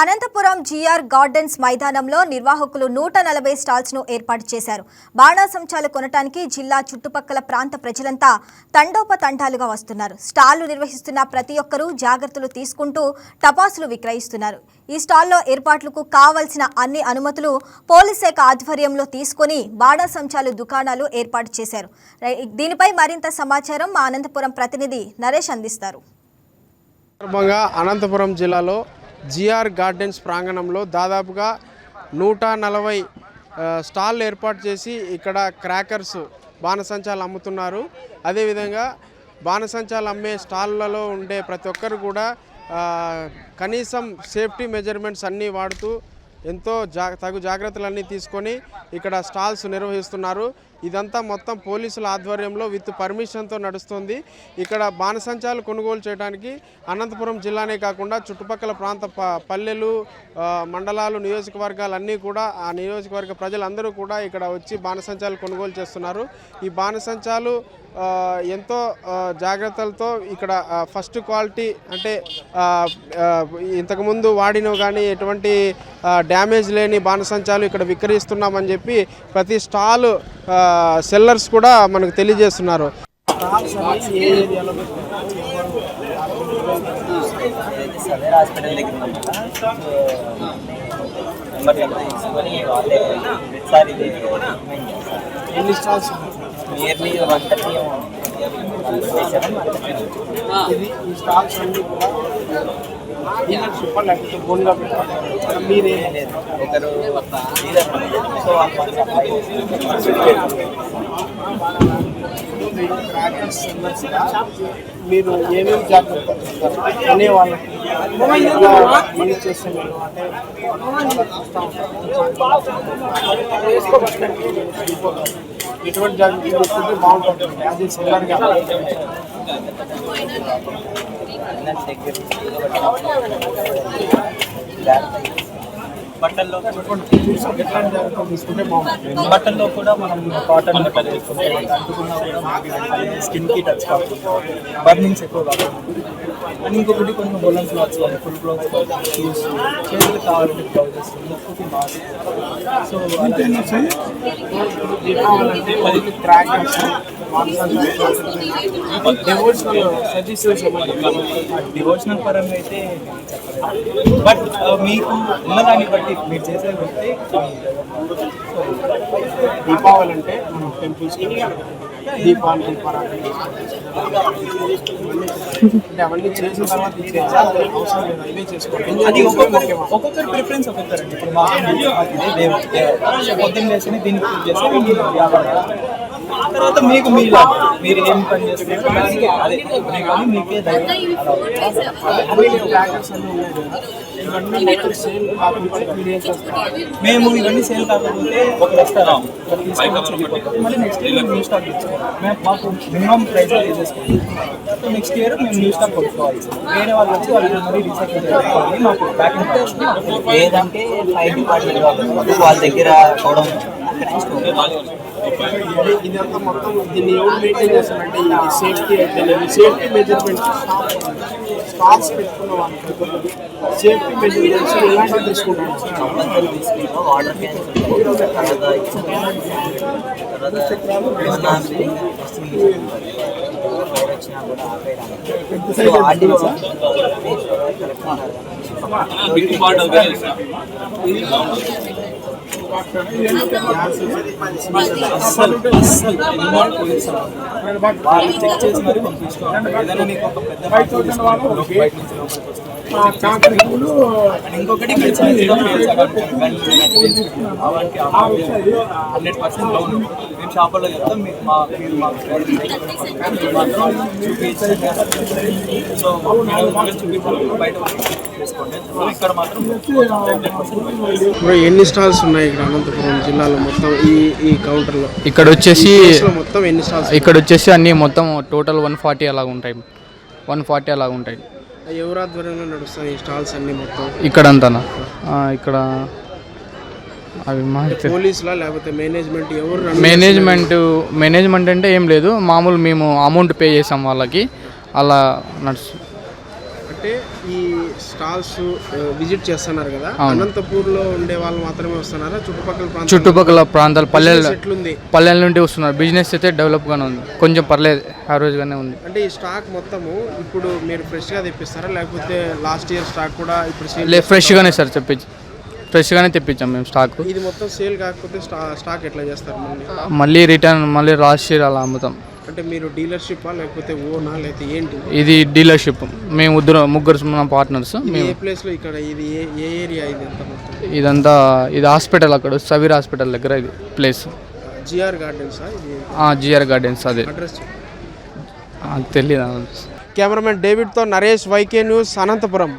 Anantapuram GR gardens మైదానంలో నిర్వాహకులు నూట నలభై స్టాల్స్ను ఏర్పాటు చేశారు. బాణాసంచాలు కొనటానికి జిల్లా చుట్టుపక్కల ప్రాంత ప్రజలంతా తండోపతండాలుగా వస్తున్నారు. స్టాళ్ళు నిర్వహిస్తున్న ప్రతి ఒక్కరూ జాగ్రత్తలు తీసుకుంటూ టపాసులు విక్రయిస్తున్నారు. ఈ స్టాల్లో ఏర్పాట్లకు కావలసిన అన్ని అనుమతులు పోలీస్ శాఖ ఆధ్వర్యంలో తీసుకొని బాణాసంచాలు దుకాణాలు ఏర్పాటు చేశారు. దీనిపై మరింత సమాచారం మా అనంతపురం ప్రతినిధి నరేష్ అందిస్తారు. అనంతపురం జిల్లాలో జిఆర్ గార్డెన్స్ ప్రాంగణంలో దాదాపుగా నూట నలభై స్టాల్ ఏర్పాటు చేసి ఇక్కడ క్రాకర్స్ బాణసంచాలు అమ్ముతున్నారు. అదేవిధంగా బాణసంచాలు అమ్మే స్టాల్లలో ఉండే ప్రతి ఒక్కరు కూడా కనీసం సేఫ్టీ మెజర్మెంట్స్ అన్నీ వాడుతూ ఎంతో జా తగు జాగ్రత్తలన్నీ తీసుకొని ఇక్కడ స్టాల్స్ నిర్వహిస్తున్నారు. ఇదంతా మొత్తం పోలీసుల ఆధ్వర్యంలో విత్ పర్మిషన్తో నడుస్తుంది. ఇక్కడ బాణసంచాలు కొనుగోలు చేయడానికి అనంతపురం జిల్లానే కాకుండా చుట్టుపక్కల ప్రాంత ప- పల్లెలు మండలాలు నియోజకవర్గాలన్నీ కూడా ఆ నియోజకవర్గ ప్రజలందరూ కూడా ఇక్కడ వచ్చి బాణసంచాలు కొనుగోలు చేస్తున్నారు. ఈ బాణసంచాలు ఎంతో జాగ్రత్తలతో ఇక్కడ ఫస్ట్ క్వాలిటీ అంటే ఇంతకుముందు వాడినవి కానీ ఎటువంటి డ్యామేజ్ లేని బాణసంచాలు ఇక్కడ విక్రయిస్తున్నామని చెప్పి ప్రతి స్టాల్ ఆ, సెల్లర్స్ కూడా మనకు తెలియజేస్తున్నారు. ఎన్ని స్టాల్స్ నియర్లీ వన్ థర్టీ ఇది ఈ స్టాల్స్ అన్ని కూడా మీరే ఒకరు మీరు ఏమేమి జాగ్రత్తలు తీసుకుంటారు? అనే వాళ్ళకి ఎలా మనీ చేస్తే మీరు అంటే చాలా కష్టం వెళ్ళిపోతారు. ఎటువంటి జాగ్రత్తలు తీసుకుంటే బాగుంటుంది. ఏ సెల్లర్గా బట్టల్లో బట్టల్లో కూడా మనం కాటన్ బట్టలు వేసుకుంటే అంటుకున్నా స్కిన్కి టచ్ కాకుండా బర్నింగ్స్ ఎక్కువ కాకుండా. అండ్ ఇంకొకటి కొన్ని బొలన్ క్లాత్స్ కానీ ఫుల్ క్లాత్స్ షూస్ చేతులు కావాలంటే బ్లౌజెస్ ముక్కుకి మాస్క్ సో అంటే పదికి క్రాకర్స్ డివోషనల్ సజెషన్స్ డివోషనల్ పరంగా అయితే బట్ మీకు ఉన్నదాన్ని బట్టి మీరు చేసేది బట్టి దీపావళి అంటే మనం టెంపుల్స్ దీపాలు దీపారాధన అంటే అవన్నీ చేసిన తర్వాత అవసరం లేదు ఇవే చేసుకోవాలి. అది ఒక్కొక్కరి ఒక్కొక్కరి ప్రిఫరెన్స్ ఒక్కొక్కరండి. ఇప్పుడు మా దేవుడు పొద్దున్న లేచి దీన్ని పూజ మీరు తర్వాత మీకు మీ లాభం. మీరు ఏం పని చేస్తున్నారు? అదే మీకు మీరు మేము ఇవన్నీ సేల్ కాకపోతే ఒక రెస్టారెంట్ మళ్ళీ నెక్స్ట్ ఇయర్ న్యూ స్టాక్ మేము మాకు మినిమం ప్రైస్ తీసేసుకుంటాం నెక్స్ట్ ఇయర్ మేము న్యూ స్టాక్ కొట్టుకోవాలి వేరే వాళ్ళు వచ్చి వాళ్ళు మరీ చేసుకోవాలి మాకు ప్యాకింగ్ ఏదంటే ఫైవ్ డిపార్ట్మెంట్ వాళ్ళు. వాళ్ళ దగ్గర అవడం ఇదంతా మొత్తం దీన్ని ఎవరు మెయింటైన్ చేస్తారంటే ఇది సేఫ్టీ అయితే సేఫ్టీ మెజర్మెంట్ స్టాల్స్ పెట్టుకున్న వాళ్ళకి సేఫ్టీ మెజర్మెంట్స్ ఎలాంటివి తీసుకుంటారు కంపల్సరీ తీసుకుంటాం వాటర్ వాళ్ళు చెక్ చేసి మరి పంపిస్తాం ఏదైనా నీకు ఒక పెద్ద బయట నుంచి లోపలికి ఇంకొకటి హండ్రెడ్ పర్సెంట్ లోన్ మేము షాపుల్లో చెప్తాం మీకు మా మీరు మాత్రం సో చూపించాలి బయట ఇప్పుడు ఎన్ని స్టాల్స్ ఉన్నాయి ఇక్కడ అనంతపురం జిల్లాలో మొత్తం ఈ ఈ కౌంటర్లో? ఇక్కడ వచ్చేసి మొత్తం ఎన్ని స్టాల్స్ ఇక్కడ వచ్చేసి అన్నీ మొత్తం టోటల్ వన్ ఫార్టీ అలాగ ఉంటాయి. వన్ ఫార్టీ అలాగ ఉంటాయి. ఎవరి ఆధ్వర్యంలో నడుస్తాయి ఈ స్టాల్స్ అన్ని మొత్తం? ఇక్కడ అంతానా ఆ, ఇక్కడ అవి మా పోలీసులా లేకపోతే మేనేజ్మెంట్ ఎవరు మేనేజ్మెంట్ మేనేజ్మెంట్ అంటే ఏం లేదు. మామూలు మేము అమౌంట్ పే చేసాం వాళ్ళకి. అలా నడుస్తుంది? అంటే ఈ స్టాల్స్ విజిట్ చేస్తున్నారు కదా? అవును. అనంతపూర్లో ఉండే వాళ్ళు మాత్రమే వస్తున్నారా? చుట్టుపక్కల ప్రాంతాల చుట్టుపక్కల ప్రాంతాలు పల్లెలు పల్లెల నుండి వస్తున్నారు. బిజినెస్ అయితే డెవలప్గానే ఉంది. కొంచెం పర్లేదు యావరేజ్గానే ఉంది. అంటే ఈ స్టాక్ మొత్తము ఇప్పుడు మీరు ఫ్రెష్గా తెప్పిస్తారా? లేకపోతే లాస్ట్ ఇయర్ స్టాక్ కూడా ఇప్పుడు సేల్ లే ఫ్రెష్గానే సార్ తెప్పించి ఫ్రెష్గానే తెప్పించాం మేము స్టాక్ ఇది మొత్తం సేల్ కాకపోతే స్టా స్టాక్ ఎట్లా చేస్తారు మళ్ళీ? రిటర్న్ మళ్ళీ లాస్ట్ ఇయర్ అలా అమ్ముతాం. అంటే మీరు డీలర్షిప్పా లేకపోతే ఓనా లేకపోతే ఏంటి? ఇది డీలర్షిప్. మేము ముగ్గురు ముగ్గురు మన పార్ట్నర్స్. మేము ఏ ప్లేస్లో ఇక్కడ ఇది ఏ ఏ ఏరియా ఇది ఎంత మొత్తం? ఇదంతా ఇది హాస్పిటల్ అక్కడ సవీర్ హాస్పిటల్ దగ్గర ఇది ప్లేస్. జిఆర్ గార్డెన్సా జిఆర్ గార్డెన్స్ అదే. అడ్రస్ తెలియదు కెమెరామెన్ డేవిడ్తో నరేష్ వైకే న్యూస్ అనంతపురం.